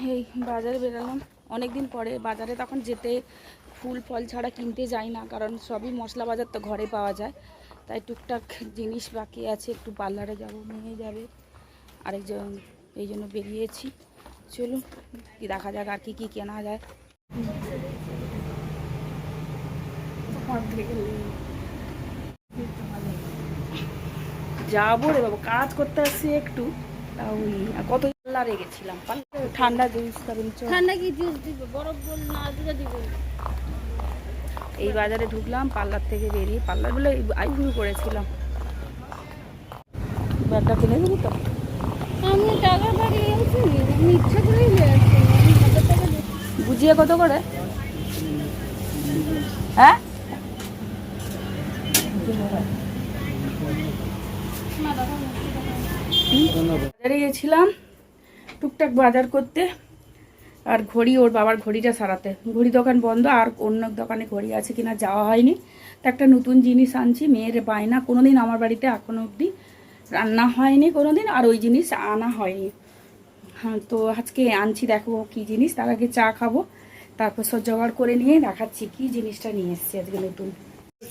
এই বাজারে বেরোলাম। অনেক দিন পরে বাজারে তখন যেতে ফুল, ফল ছাড়া কিনতে যাই না, কারণ সবই মশলা বাজার তো ঘরে পাওয়া যায়। তাই টুকটাক জিনিস বাকি আছে, একটু পার্লারে যাব নিয়ে যাবে। আরেকজন, এই জন্য বেরিয়েছি। চলুন কি দেখা যাক আর কি কি কেনা যায়। যাব রে বাবা, কাজ করতে আসছি একটু। তা ওই কত পার্লারে গেছিলাম। ঠান্ডা জুস খাবেন ঠান্ডা কি জুস দিবে? বরফ বল না দিবে। এই বাজারে ঢুকলাম পার্লার থেকে বেরিয়ে পার্লার বলে আইব্রু করেছিলাম। ব্যাগটা কিনে দিবি তো? আমি টাকা আমি ইচ্ছা করেই বুঝিয়ে কত করে? হ্যাঁ। বাজারে গেছিলাম টুকটাক বাজার করতে আর ঘড়ি ওর বাবার ঘড়িটা সারাতে। ঘড়ি দোকান বন্ধ, আর অন্য দোকানে ঘড়ি আছে কিনা যাওয়া হয়নি। তো একটা নতুন জিনিস আনছি, মেয়ের বায়না। কোনোদিন আমার বাড়িতে এখনও অবধি রান্না হয়নি কোনো দিন আর ওই জিনিস আনা হয়নি। হ্যাঁ তো আজকে আনছি, দেখো কি জিনিস। তার আগে চা খাব, তারপর সব জোগাড় করে নিয়ে দেখাচ্ছি কি জিনিসটা নিয়ে এসেছি আজকে নতুন।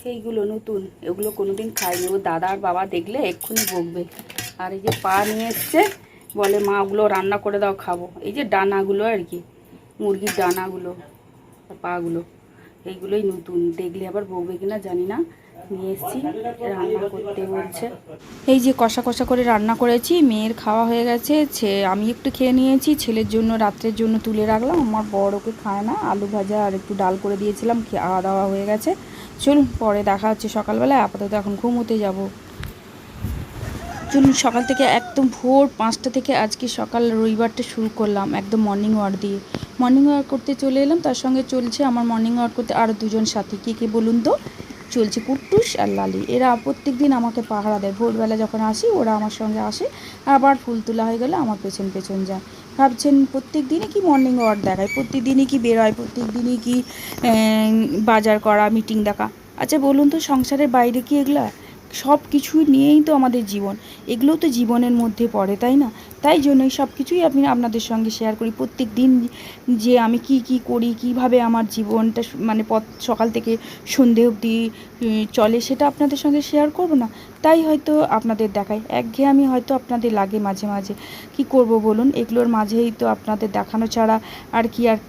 সেইগুলো নতুন, এগুলো কোনোদিন খাইনি। ও দাদা আর বাবা দেখলে এক্ষুনি বকবে। আর এই যে পা নিয়ে এসছে বলে, মা, ওগুলো রান্না করে দাও, খাব। এই যে ডানাগুলো আর কি, মুরগির ডানাগুলো, পাগুলো, এইগুলোই নতুন। দেখলে আবার বকবে কিনা জানি না। নিয়ে এসছি, রান্না করতে বলছে। এই যে কষা কষা করে রান্না করেছি, মেয়ের খাওয়া হয়ে গেছে আমি একটু খেয়ে নিয়েছি, ছেলের জন্য, রাত্রের জন্য তুলে রাখলাম। আমার বড় ওকে খায় না, আলু ভাজা আর একটু ডাল করে দিয়েছিলাম, খাওয়া দাওয়া হয়ে গেছে। চলুন, পরে দেখা হচ্ছে সকালবেলায়, আপাতত এখন ঘুমোতে যাব। চলুন সকাল থেকে একদম ভোর পাঁচটা থেকে আজকে সকাল রবিবারটা শুরু করলাম, একদম মর্নিং ওয়াক দিয়ে। মর্নিং ওয়াক করতে চলে এলাম, তার সঙ্গে চলছে আমার মর্নিং ওয়াক করতে আরও দুজন সাথী। কে কে বলুন তো? চলছে কুট্টুস আর লালি। এরা প্রত্যেক দিন আমাকে পাহারা দেয়। ভোরবেলা যখন আসি, ওরা আমার সঙ্গে আসে, আবার ফুল তোলা হয়ে গেলে আমার পেছন পেছন যায়। ভাবছেন প্রত্যেক দিনই কি মর্নিং ওয়াক দেখায়? প্রত্যেক দিনই কি বেরোয়? প্রত্যেক দিনই কি বাজার করা মিটিং দেখা? আচ্ছা বলুন তো সংসারের বাইরে কি এগুলা? সব কিছু নিয়েই তো আমাদের জীবন। এগুলোও তো জীবনের মধ্যে পড়ে তাই না? তাই জন্যই সব কিছুই আমি আপনাদের সঙ্গে শেয়ার করি। প্রত্যেক দিন যে আমি কি কি করি, কীভাবে আমার জীবনটা মানে পথ সকাল থেকে সন্ধে অবধি চলে, সেটা আপনাদের সঙ্গে শেয়ার করব না। তাই হয়তো আপনাদের দেখাই। একঘেয়ে আমি হয়তো আপনাদের লাগে মাঝে মাঝে। কি করব বলুন? এগুলোর মাঝেই তো আপনাদের দেখানো ছাড়া আর কি আর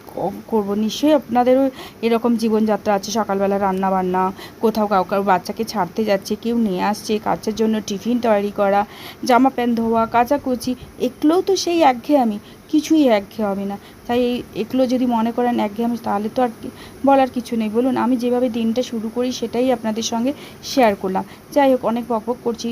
করব? নিশ্চয়ই আপনাদেরও এরকম জীবনযাত্রা আছে। সকালবেলা রান্না বান্না কোথাও কাউ কারও বাচ্চাকে ছাড়তে যাচ্ছে, কেউ নিয়ে আসছে কাচ্চার জন্য টিফিন তৈরি করা জামা প্যান্ট ধোয়া, কাচাকুচি এগুলোও তো সেই একঘেয়েমি কিছুই একঘেয়ে হবে না। তাই এই এগুলো যদি মনে করেন একঘেয়েমি তাহলে তো আর বলার কিছু নেই। বলুন, আমি যেভাবে দিনটা শুরু করি সেটাই আপনাদের সঙ্গে শেয়ার করলাম। যাই হোক, অনেক বকবক করছি।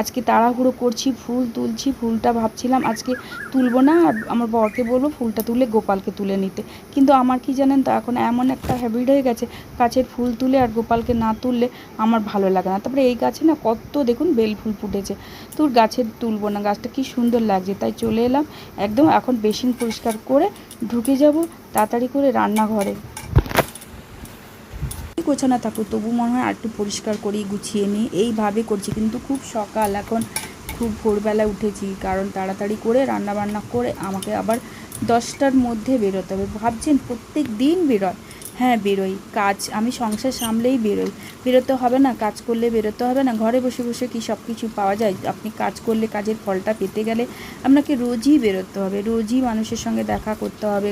আজকে তাড়াহুড়ো করছি, ফুল তুলছি, ফুলটা ভাবছিলাম আজকে তুলবো না, আর আমার বরকে বলব ফুলটা তুলে গোপালকে তুলে নিতে। কিন্তু আমার কি জানেন তো, এখন এমন একটা হ্যাবিট হয়ে গেছে, গাছের ফুল তুলে আর গোপালকে না তুললে আমার ভালো লাগে না। তারপরে এই গাছে না কত দেখুন বেল ফুল ফুটেছে। তোর গাছের তুলবো না। গাছটা কি সুন্দর লাগছে। তাই চলে এলাম। একদম এখন বেসিন পরিষ্কার করে ঢুকে যাব তাড়াতাড়ি করে রান্নাঘরে। গোছানো থাকুক তবু মনে হয় আর একটু পরিষ্কার করি গুছিয়ে নিই। এইভাবে করছি। কিন্তু খুব সকাল। এখন খুব ভোরবেলা উঠেছি। কারণ তাড়াতাড়ি করে রান্না বান্না করে আমাকে আবার দশটার মধ্যে বেরোতে হবে। ভাবছেন প্রত্যেক দিন বেরোয়। হ্যাঁ বেরোই। কাজ, আমি সংসার সামলেই বেরোই। বেরোতে হবে না, কাজ করলে বেরোতে হবে না। ঘরে বসে বসে কি সব কিছু পাওয়া যায়? আপনি কাজ করলে কাজের ফলটা পেতে গেলে আপনাকে রোজই বেরোতে হবে। রোজই মানুষের সঙ্গে দেখা করতে হবে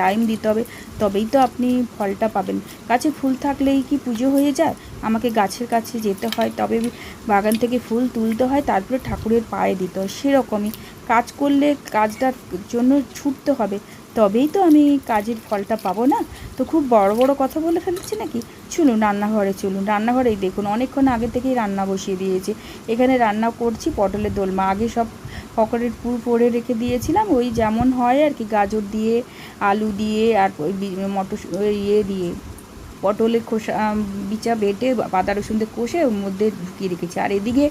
টাইম দিতে হবে। তবেই তো আপনি ফলটা পাবেন। গাছে ফুল থাকলেই কি পুজো হয়ে যায়? আমাকে গাছের কাছে যেতে হয়, তবে বাগান থেকে ফুল তুলতে হয়, তারপরে ঠাকুরের পায়ে দিতে হয়। সেরকমই কাজ করলে কাজটার জন্য ছুটতে হবে। তবেই তো আমি কাজের ফলটা পাবো না। তো খুব বড় বড় কথা বলে ফেলেছি নাকি? চলুন রান্নাঘরে চলুন। রান্নাঘরেই দেখুন, অনেকক্ষণ আগে থেকেই রান্না বসিয়ে দিয়েছি। এখানে রান্না করছি পটলের দোলমা। আগে সব পকোড়ের পুর পরে রেখে দিয়েছিলাম। ওই যেমন হয় আর কি, গাজর দিয়ে, আলু দিয়ে আর ওই মটর ইয়ে দিয়ে। পটলের খোসা বিচা বেটে আদা রসুন দিয়ে কষে ওর মধ্যে ঢুকিয়ে রেখেছি। আর এদিকে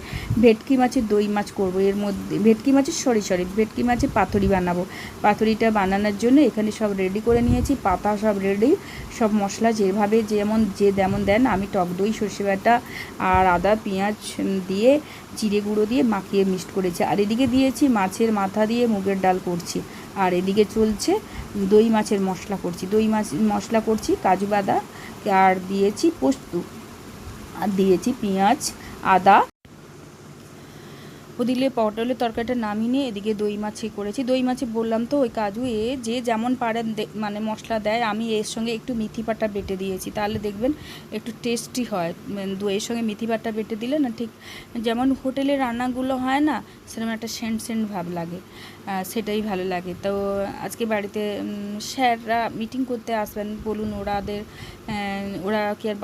ভেটকি মাছের দই মাছ করব। এর মধ্যে ভেটকি মাছের সরি সরি ভেটকি মাছের পাথরি বানাবো। পাতুরিটা বানানোর জন্য এখানে সব রেডি করে নিয়েছি, পাতা সব রেডি সব মশলা যেভাবে যেমন যে যেমন দেন, আমি টক দই, সর্ষে বাটা আর আদা, পেঁয়াজ দিয়ে জিরে গুঁড়ো দিয়ে মাখিয়ে মিক্সড করেছি। আর এদিকে দিয়েছি মাছের মাথা দিয়ে মুগের ডাল করছি। আর এদিকে চলছে দই মাছের মশলা করছি। দই মাছ মশলা করছি, কাজু বাদাম আর দিয়েছি পোস্ত। আর দিয়েছি পেঁয়াজ, আদা। ওদিকে পটলের তরকারিটা নামিয়ে নিয়ে এদিকে দই মাছি করেছি। দই মাছে বললাম তো ওই কাজু, এ যে যেমন পারে দে- মানে মশলা দেয়, আমি এর সঙ্গে একটু মিথি পাতা বেটে দিয়েছি। তাহলে দেখবেন একটু টেস্টি হয়। দইয়ের সঙ্গে মিথি পাতা বেটে দিলে না ঠিক, যেমন হোটেলে রান্নাগুলো হয় না, সেরকম একটা সেন্ট সেন্ট ভাব লাগে। সেটাই ভালো লাগে। তো আজকে বাড়িতে স্যাররা মিটিং করতে আসবেন, বলুন ওরাদের ওরা কি আর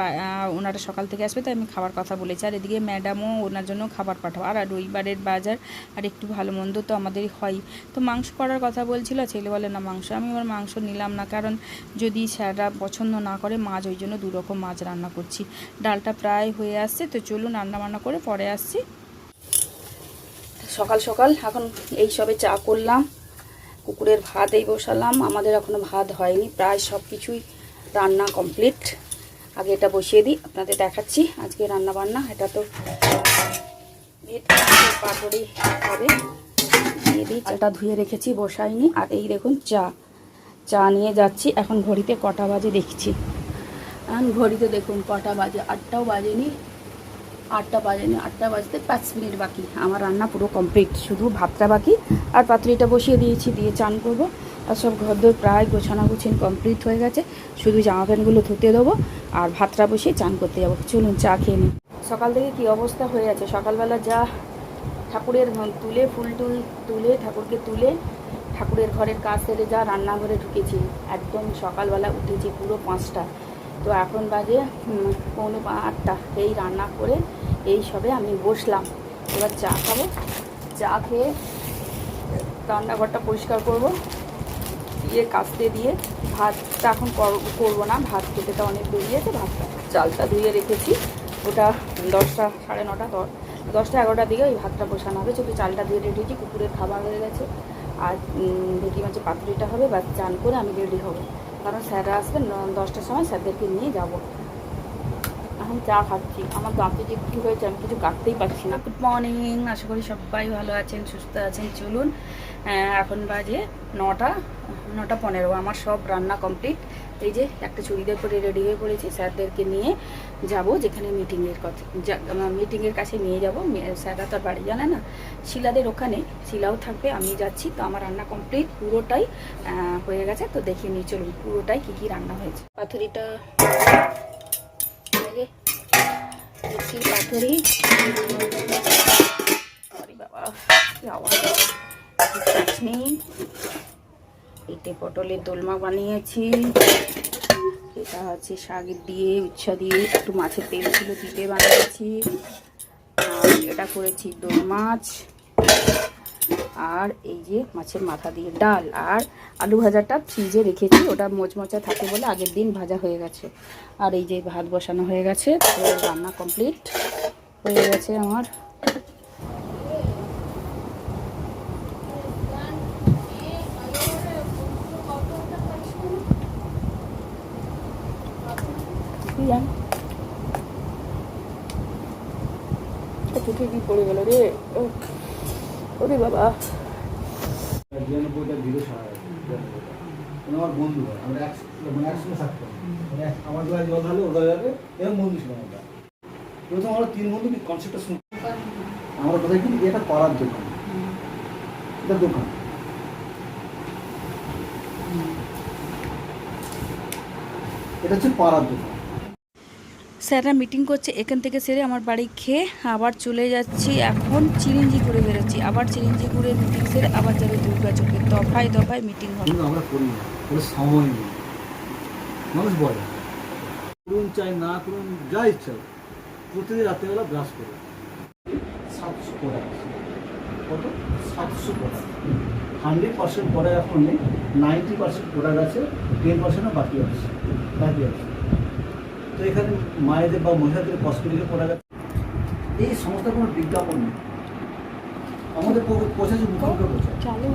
ওনারা সকাল থেকে আসবে, তাই আমি খাবার কথা বলেছি। আর এদিকে ম্যাডামও ওনার জন্য খাবার পাঠাবো আর রবিবারের বাজার, আর একটু ভালো মন্দ তো আমাদের হয়। তো মাংস করার কথা বলছিল, ছেলে বলে, না, মাংস আমি আবার মাংস নিলাম না। কারণ যদি স্যাররা পছন্দ না করে মাছ, ওই জন্য দু রকম মাছ রান্না করছি। ডালটা প্রায় হয়ে আসছে, তো চলুন রান্না বান্না করে পরে আসছি। সকাল সকাল এখন এই সবে চা করলাম, কুকুরের ভাত এই বসালাম, আমাদের এখনও ভাত হয়নি, প্রায় সব কিছুই রান্না কমপ্লিট আগে এটা বসিয়ে দিই, আপনাদের দেখাচ্ছি আজকে রান্না বান্না, এটা তো পাপড়ি হবে ধুয়ে রেখেছি, বসাইনি, আর এই দেখুন চা চা নিয়ে যাচ্ছি, এখন ঘড়িতে কটা বাজে দেখছি। এখন ঘড়িতে দেখুন কটা বাজে, আটটাও বাজেনি আটটা বাজেনি, আটটা বাজতে পাঁচ মিনিট বাকি। আমার রান্না পুরো কমপ্লিট শুধু ভাতটা বাকি। আর পাতুরিটা বসিয়ে দিয়েছি, দিয়ে চান করব। আর সব ঘর দোর প্রায় গোছানো গুছিন কমপ্লিট হয়ে গেছে। শুধু জামা প্যান্টগুলো ধুতে দেবো, আর ভাতটা বসিয়ে চান করতে যাব। চলুন চা খেয়ে নিই। সকাল থেকে কি অবস্থা হয়ে আছে? সকালবেলা যা ঠাকুরের তুলে, ফুল টুল তুলে, ঠাকুরকে তুলে, ঠাকুরের ঘরের কাজ সেরে যা রান্নাঘরে ঢুকেছি। একদম সকালবেলা উঠেছি পুরো পাঁচটা। তো এখন বাজে পৌনে আটটা। এই রান্না করে এই সবে আমি বসলাম। এবার চা খাব। চা খেয়ে রান্নাঘরটা পরিষ্কার করব। দিয়ে কাস্তে দিয়ে ভাতটা এখন কর- করব না। ভাত খেতেটা অনেক বেরিয়েছে ভাতটা চালটা ধুয়ে রেখেছি। ওটা দশটা, সাড়ে নটা দশটা এগারোটার দিকে ওই ভাতটা বসানো হবে। শুধু চালটা ধুয়ে রেডি কুকুরের খাবার হয়ে গেছে। আর ভেটি মাছের পাতুরিটা হবে। বা চান করে আমি রেডি হব। কারণ স্যাররা আসবেন দশটার সময় স্যারদেরকে নিয়ে যাব। এখন চা খাচ্ছি। আমার দাঁতে যে কী হয়েছে আমি কিছু কাটতেই পারছি না। গুড মর্নিং আশা করি সবাই ভালো আছেন, সুস্থ আছেন। চলুন এখন বাজে নটা নটা পনেরো। আমার সব রান্না কমপ্লিট এই যে একটা চুড়িদার পরে রেডি হয়ে পড়েছি, স্যারদেরকে নিয়ে যাব যেখানে মিটিংয়ের কথা। মিটিংয়ের কাছে নিয়ে যাব। স্যাররা তো আর বাড়ি জানে না? শিলাদের ওখানে শিলাও থাকবে, আমি যাচ্ছি। তো আমার রান্না কমপ্লিট পুরোটাই হয়ে গেছে। তো দেখিয়ে নিয়ে চলুন, পুরোটাই কী কী রান্না হয়েছে। পাথুরিটা পাথুরি। বাবা এতে পটলের দোলমা বানিয়েছি। এটা হচ্ছে শাক দিয়ে, উচ্ছা দিয়ে, একটু মাছের তেল ছিল দিতে বানিয়েছি। আর এটা করেছি দোল মাছ। আর এই যে মাছের মাথা দিয়ে ডাল। আর আলু ভাজাটা ফ্রিজে রেখেছি, ওটা মোচমোচা থাকে বলে আগের দিন ভাজা হয়ে গেছে। আর এই যে ভাত বসানো হয়ে গেছে, তো রান্না কমপ্লিট হয়ে গেছে আমার। জান চোখে কি পড়ে গেল রে। ওরে বাবা। বিরানব্বইটা উনি আমার বন্ধু আমরা মানে থাকতাম মানে আমার আমরা। তিন বন্ধু আমরা কোথায় এটা দোকান। এটা দোকান। এটা হচ্ছে পাড়ার দোকান। স্যাররা মিটিং করছে, এখান থেকে সেরে আমার বাড়ি খেয়ে আবার চলে যাচ্ছি। এখন চিরিঞ্জি করে বেরোচ্ছি আবার চিরিঞ্জি করে মিটিং সেরে আবার যাবে দুর্গা চোখে দফায় দফায় মিটিং হবে। আমরা করি না সময় নেই। মানুষ বলে, করুন চাই না করুন প্রতিদিন রাত্রেবেলা হান্ড্রেড পার্সেন্ট প্রোডাক্ট এখন নেই, নাইনটি পার্সেন্ট প্রোডাক্ট আছে, টেন পার্সেন্টও বাকি আছে বাকি আছে। তো এখানে মায়েদের বা মহিলাদের কসমেটিকের প্রোডাক্ট এই সমস্ত কোনো বিজ্ঞাপন নেই। আমাদের পৌঁছেছে মুখোমুখি চালু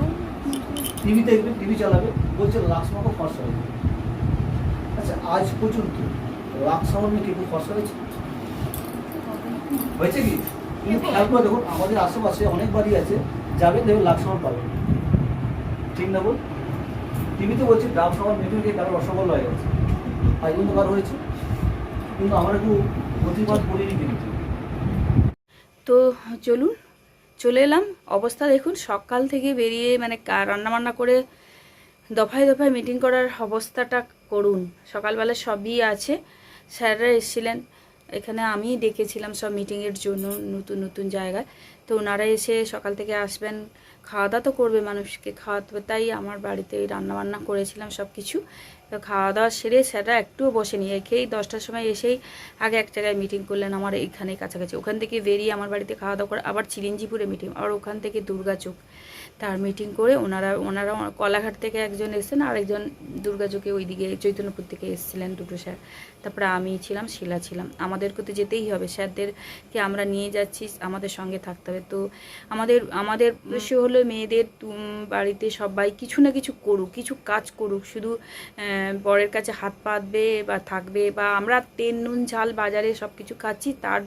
টিভি দেখবে টিভি চালাবে বলছে লাক্স মাকো ফর্সা হয়েছে আচ্ছা আজ পর্যন্ত লাক্স সামান্য কি কেউ ফর্সা হয়েছে? হয়েছে কি? কিন্তু খেয়াল করে দেখুন আমাদের আশেপাশে অনেক বাড়ি আছে যাবে দেখবে লাক্স সামান পাবে। ঠিক না বল? টিভিতে বলছি গ্রাম সভার মিটিং কারোর কারও রসগোল্লা হয়ে গেছে। আজ পর্যন্ত কারও হয়েছে? কিন্তু একটু প্রতিবাদ করিনি কিন্তু। তো চলুন, চলে এলাম। অবস্থা দেখুন, সকাল থেকে বেরিয়ে মানে রান্নাবান্না করে দফায় দফায় মিটিং করার অবস্থাটা করুন। সকালবেলা সবই আছে। স্যাররা এসেছিলেন। এখানে আমি ডেকেছিলাম সব মিটিংয়ের জন্য নতুন নতুন জায়গায়। তো ওনারা এসে সকাল থেকে আসবেন। খাওয়া দাওয়া তো করবে মানুষকে খাওয়াতে হবে তাই আমার বাড়িতে রান্নাবান্না করেছিলাম সব কিছু তো খাওয়া দাওয়া সেরে স্যাররা একটুও বসেনি খেয়েই দশটার সময় এসেই আগে এক জায়গায় মিটিং করলেন আমার এখানে কাছাকাছি। ওখান থেকে বেরিয়ে আমার বাড়িতে খাওয়া দাওয়া করে আবার চিরিঞ্জিপুরে মিটিং আর ওখান থেকে দুর্গাচক। তার মিটিং করে ওনারা ওনারা কলাঘাট থেকে একজন এসেছেন আর একজন দুর্গাচকে ওইদিকে চৈতন্যপুর থেকে এসেছিলেন দুটো স্যার। তারপরে আমি ছিলাম শিলা ছিলাম। আমাদেরকে তো যেতেই হবে স্যারদেরকে আমরা নিয়ে যাচ্ছি আমাদের সঙ্গে থাকতে হবে। তো আমাদের আমাদের উদ্দেশ্য হলো মেয়েদের বাড়িতে সবাই কিছু না কিছু করুক, কিছু কাজ করুক। শুধু বরের কাছে হাত পাতবে বা থাকবে বা আমরা তেল, নুন, ঝাল বাজারে সব কিছু খাচ্ছি, তার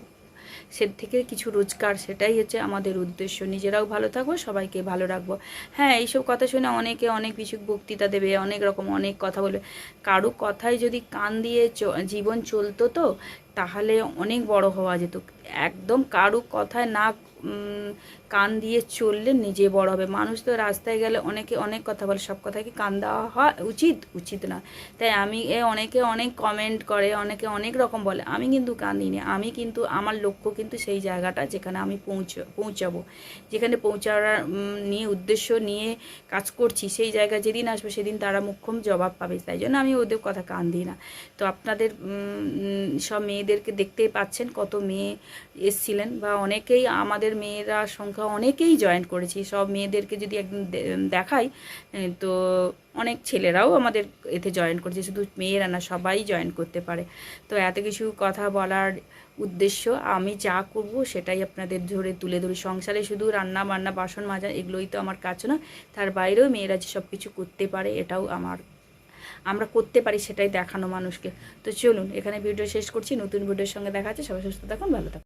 সে থেকে কিছু রোজগার, সেটাই হচ্ছে আমাদের উদ্দেশ্য। নিজেরাও ভালো থাকব, সবাইকে ভালো রাখব। হ্যাঁ এইসব কথা শুনে অনেকে অনেক কিছু বক্তৃতা দেবে, অনেক রকম অনেক কথা বলবে। কারও কথায় যদি কান দিয়ে জীবন চলতো তো, তাহলে অনেক বড় হওয়া যেত। একদম কারও কথায় না কান দিয়ে চললে নিজে বড় হবে। মানুষ তো রাস্তায় গেলে অনেকে অনেক কথা বলে সব কথায় কি কান দেওয়া হয় উচিত? উচিত না। তাই আমি এ অনেকে অনেক কমেন্ট করে অনেকে অনেক রকম বলে। আমি কিন্তু কান দিইনি। আমি কিন্তু আমার লক্ষ্য কিন্তু সেই জায়গাটা যেখানে আমি পৌঁছ পৌঁছাবো। যেখানে উম, নিয়ে উদ্দেশ্য নিয়ে কাজ করছি সেই জায়গায় যেদিন আসবে সেদিন তারা মুখ্যম জবাব পাবে। তাই জন্য আমি ওদের কথা কান দিই না। তো আপনাদের সব মেয়েদেরকে দেখতেই পাচ্ছেন কত মেয়ে এসছিলেন বা অনেকেই আমাদের মেয়েরা সংখ্যা অনেকেই জয়েন করেছি। সব মেয়েদেরকে যদি একদিন দেখাই তো অনেক ছেলেরাও আমাদের এতে জয়েন করেছে। শুধু মেয়েরা না, সবাই জয়েন করতে পারে। তো এত কিছু কথা বলার উদ্দেশ্য, আমি যা করব সেটাই আপনাদের ধরে তুলে ধরি। সংসারে শুধু রান্না বান্না, বাসন মাজা, এগুলোই তো আমার কাজ না তার বাইরেও মেয়েরা যে সব কিছু করতে পারে, এটাও আমার, আমরা করতে পারি সেটাই দেখানো মানুষকে। তো চলুন, এখানে ভিডিও শেষ করছি। নতুন ভিডিওর সঙ্গে দেখা আছে সবাই সুস্থ থাকুন, ভালো থাকুন।